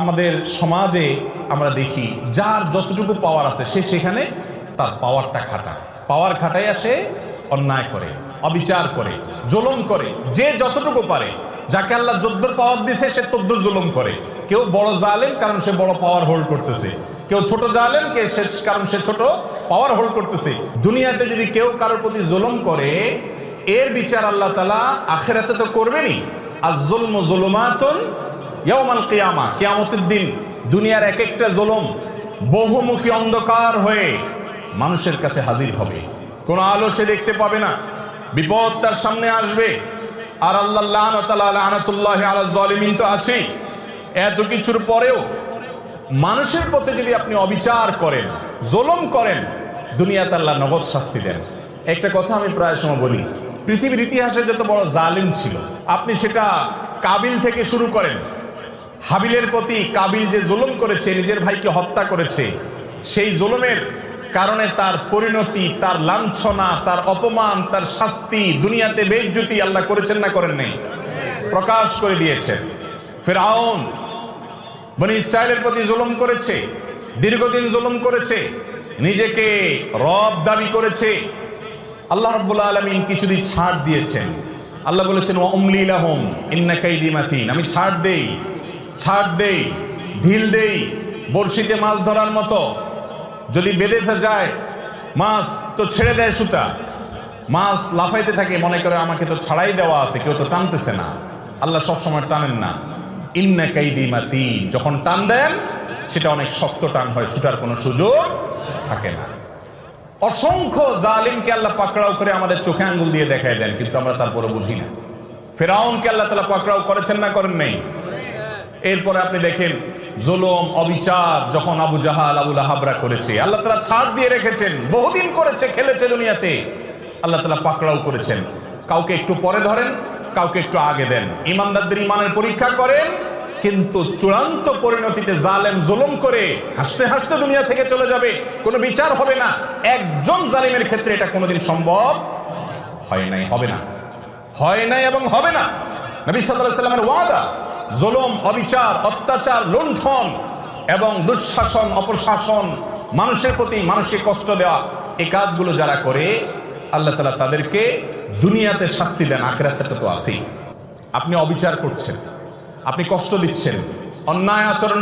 আমাদের সমাজে আমরা দেখি, যার যতটুকু পাওয়ার আছে, সে সেখানে তার পাওয়ারটা খাটায়। পাওয়ার খাটাইয়া সে অন্যায় করে, অবিচার করে, জুলুম করে, যে যতটুকু পারে। যাকে আল্লাহ যদ্দুর পাওয়ার দিছে, সে তদ্দুর জুলুম করে। কেউ বড় জালেম, কারণ সে বড় পাওয়ার হোল্ড করতেছে। কেউ ছোট জালেম, কে সে, কারণ সে ছোট পাওয়ার হোল্ড করতেছে। দুনিয়াতে যদি কেউ কারোর প্রতি জুলুম করে, এর বিচার আল্লাহ তালা আখেরাতে তো করবেনই। আর জুলম জুলুমাতুন ইয়াউমাল কিয়ামা, কিয়ামতের দিন দুনিয়ার এক একটা জুলুম বহুমুখী অন্ধকার হয়ে মানুষের কাছে হাজির হবে। কোনো আলো সে দেখতে পাবে না। বিপদ তার সামনে আসবে। আর আল্লাহ আলা তো আছেই। এত কিছুর পরেও মানুষের প্রতি যদি আপনি অবিচার করেন, জুলুম করেন, দুনিয়াতে আল্লাহ নগদ শাস্তি দেন। একটা কথা আমি প্রায় সময় বলি, পৃথিবীর ইতিহাসে যত বড় জালিম ছিল, আপনি সেটা কাবিল থেকে শুরু করেন। হাবিলের প্রতি কাবিল যে জুলুম করেছে, নিজের ভাইকে হত্যা করেছে, সেই জুলুমের কারণে তার পরিণতি, তার লাঞ্ছনা, তার অপমান, তার শাস্তি, দুনিয়াতে বেজ্জুতি আল্লাহ করেছেন না করেন নাই, প্রকাশ করে দিয়েছেন। ফেরাউন বনি ইসরায়েলের প্রতি জুলুম করেছে, দীর্ঘদিন জুলুম করেছে, নিজেকে রব দাবি করেছে। আল্লাহ রাব্বুল আলামিন কিছুদিন ছাড় দিয়েছেন। আল্লাহ বলেছেন অমলি লাহুম, ইন্না কাইদি মাতিন। আমি ছাড় দেই ছাড় দেই, ঢিল দেই, বড়শিতে মাছ ধরার মতো। যদি বেঁধে যায়, মাছ তো ছেড়ে দেয় সুতা। মাছ লাফাইতে থাকে, মনে করে আমাকে তো ছাড়াই দেওয়া আছে, কেউ তো টানতেছে না। আল্লাহ সবসময় টানেন না। ইন্না কাইদি মাতিন, যখন টান দেন, সেটা অনেক শক্ত টান হয়, ছুটার কোনো সুযোগ থাকে না। অসংখ্য জালিমকে আল্লাহ পাকড়াও করে আমাদের চোখে আঙ্গুল দিয়ে দেখায় দেন, কিন্তু আমরা তারপরে বুঝি না। ফেরাউনকে আল্লাহ তালা পাকড়াও করেছেন না করেন নেই? এরপরে আপনি দেখেন জুলুম, অবিচার, যখন আবু জাহাল আবুল হাবরা করেছে। আল্লাহ তালা ছাড় দিয়ে রেখেছেন, বহুদিন করেছে, খেলেছে দুনিয়াতে। আল্লাহ তালা পাকড়াও করেছেন। কাউকে একটু পরে ধরেন, কাউকে একটু আগে দেন। ইমানদারদের ইমানের পরীক্ষা করেন, কিন্তু চূড়ান্ত পরিণতিতে জালেম জুলুম করে হাসতে হাসতে দুনিয়া থেকে চলে যাবে। কোনো বিচার হবে না। একজন জালিমের ক্ষেত্রে এটা কোনোদিন সম্ভব হয় নাই, হবে না। হয় নাই এবং হবে না। নবী আলাইহি সাল্লামের ওয়াদা জুলুম, অবিচার, অত্যাচার, লুণ্ঠন এবং দুঃশাসন, অপশাসন, মানুষের প্রতি মানুষকে কষ্ট দেওয়া, এই কাজগুলো যারা করে, আল্লাহ তালা তাদেরকে দুনিয়াতে শাস্তি দেন আখেরাতটা তো আছেই। আপনি অবিচার করছেন, আপনি কষ্ট দিচ্ছেন, অন্যায় আচরণ